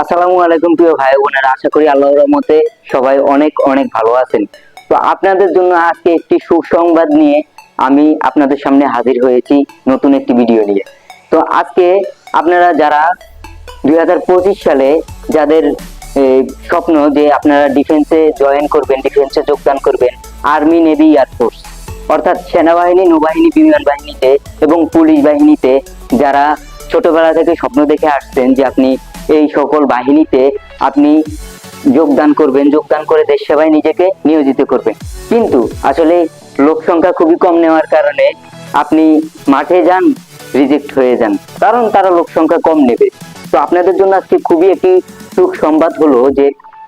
আসসালামু আলাইকুম প্রিয় ভাই বোনেরা, আশা করি আল্লাহর রহমতে সবাই অনেক অনেক ভালো আছেন। তো আপনাদের জন্য আজকে একটি সুসংবাদ নিয়ে আমি আপনাদের সামনে হাজির হয়েছি নতুন একটি ভিডিও নিয়ে। তো আজকে আপনারা যারা দুই সালে যাদের স্বপ্ন যে আপনারা ডিফেন্সে জয়েন করবেন ডিফেন্সে যোগদান করবেন আর্মি নেভি এয়ারফোর্স অর্থাৎ সেনাবাহিনী, নৌবাহিনী, বিমান বাহিনীতে এবং পুলিশ বাহিনীতে যারা ছোটবেলা থেকে স্বপ্ন দেখে আসছেন যে আপনি এই সকল বাহিনীতে আপনি যোগদান করবেন, যোগদান করে দেশ সেবায় নিজেকে নিয়োজিত করবেন। কিন্তু আসলে লোক সংখ্যা খুবই কম নেওয়ার কারণে আপনি মাঠে যান রিজেক্ট হয়ে যান। কারণ তারা লোক সংখ্যা কম নেবে। তো আপনাদের জন্য আজকে খুবই একটি সুখ সংবাদ হলো যে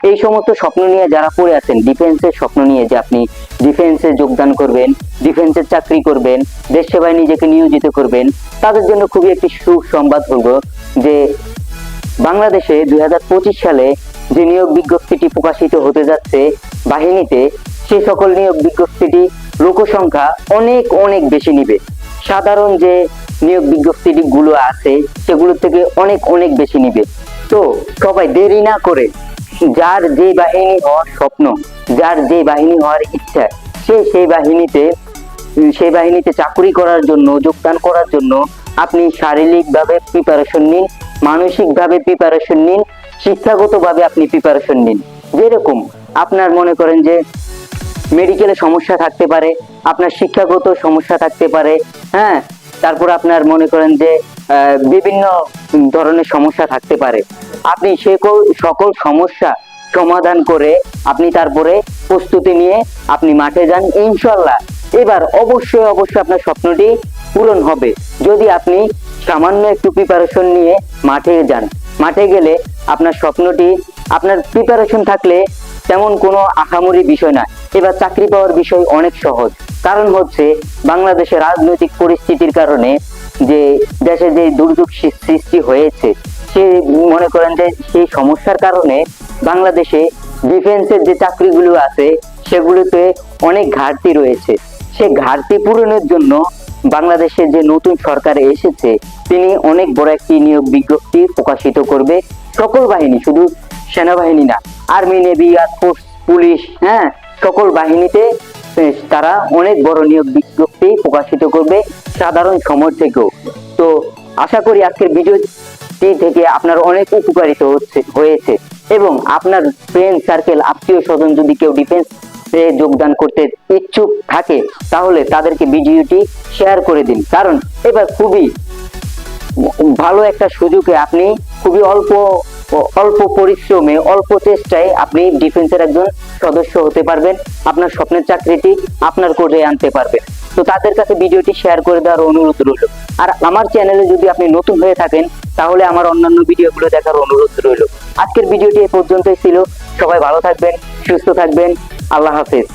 এই সমস্ত স্বপ্ন নিয়ে যারা পড়ে আছেন ডিফেন্সের স্বপ্ন নিয়ে যে আপনি ডিফেন্সে যোগদান করবেন ডিফেন্সের চাকরি করবেন, দেশ সেবায় নিজেকে নিয়োজিত করবেন, তাদের জন্য খুবই একটি সুখ সংবাদ হলো যে বাংলাদেশে দুই হাজার পঁচিশ সালে যে নিয়োগ বিজ্ঞপ্তিটি প্রকাশিত হতে যাচ্ছে বাহিনীতে, সে সকল নিয়োগ বিজ্ঞপ্তিটি লোকসংখ্যা অনেক অনেক বেশি নিবে। সাধারণ যে নিয়োগ বিজ্ঞপ্তিটি গুলো আছে, সেগুলো থেকে অনেক অনেক বেশি নিবে। তো সবাই দেরি না করে, যার যে বাহিনী হওয়ার স্বপ্ন, যার যে বাহিনী হওয়ার ইচ্ছা, সে সেই বাহিনীতে সেই বাহিনীতে চাকরি করার জন্য, যোগদান করার জন্য আপনি শারীরিকভাবে প্রিপারেশন নিন, মানসিকভাবে প্রিপারেশন নিন, শিক্ষাগতভাবে আপনি প্রিপারেশন নিন। যেরকম আপনার মনে করেন যে মেডিকেলে সমস্যা থাকতে পারে, আপনার শিক্ষাগত সমস্যা থাকতে পারে হ্যাঁ? তারপর আপনার মনে করেন যে বিভিন্ন ধরনের সমস্যা থাকতে পারে। আপনি সে সকল সমস্যা সমাধান করে আপনি তারপরে প্রস্তুতি নিয়ে আপনি মাঠে যান। ইনশাল্লাহ এবার অবশ্যই অবশ্যই আপনার স্বপ্নটি পূরণ হবে। যদি আপনি সামান্য একটু প্রিপারেশন নিয়ে মাঠে যান, মাঠে গেলে আপনার স্বপ্নটি, আপনার প্রিপারেশন থাকলে তেমন কোনো আহামরি বিষয় না। এবার চাকরি পাওয়ার বিষয় অনেক সহজ। কারণ হচ্ছে বাংলাদেশের রাজনৈতিক পরিস্থিতির কারণে যে দেশে যে দুর্যোগ সৃষ্টি হয়েছে, সে মনে করেন যে সেই সমস্যার কারণে বাংলাদেশে ডিফেন্সের যে চাকরিগুলো আছে, সেগুলোতে অনেক ঘাটতি রয়েছে। সে ঘাটতি পূরণের জন্য বাংলাদেশের যে নতুন সরকার এসেছে, তিনি অনেক বড় একটি নিয়োগ বিজ্ঞপ্তি প্রকাশিত করবে সকল বাহিনী, শুধু সেনাবাহিনী না, আর্মি, নেভি এয়ারফোর্স পুলিশ হ্যাঁ সকল বাহিনীতে তারা অনেক বড় নিয়োগ বিজ্ঞপ্তি প্রকাশিত করবে সাধারণ সমর থেকেও। তো আশা করি আজকের ভিডিওটি থেকে আপনার অনেক উপকারিত হচ্ছে, হয়েছে। এবং আপনার ফ্রেন্ড সার্কেল আত্মীয় স্বজন যদি কেউ ডিফেন্স যোগদান করতে ইচ্ছুক থাকে, তাহলে তাদেরকে ভিডিওটি শেয়ার করে দিন। কারণ এবার খুবই ভালো একটা সুযোগে আপনি খুবই অল্প অল্প পরিশ্রমে, অল্প চেষ্টায় আপনি ডিফেন্সের একজন সদস্য হতে পারবেন, আপনার স্বপ্নের চাকরিটি আপনার কোর্টে আনতে পারবেন। তো তাদের কাছে ভিডিওটি শেয়ার করে দেওয়ার অনুরোধ রইল। আর আমার চ্যানেলে যদি আপনি নতুন হয়ে থাকেন, তাহলে আমার অন্যান্য ভিডিওগুলো দেখার অনুরোধ রইল। আজকের ভিডিওটি এ পর্যন্তই ছিল। সবাই ভালো থাকবেন সুস্থ থাকবেন। আল্লাহ হাফেজ।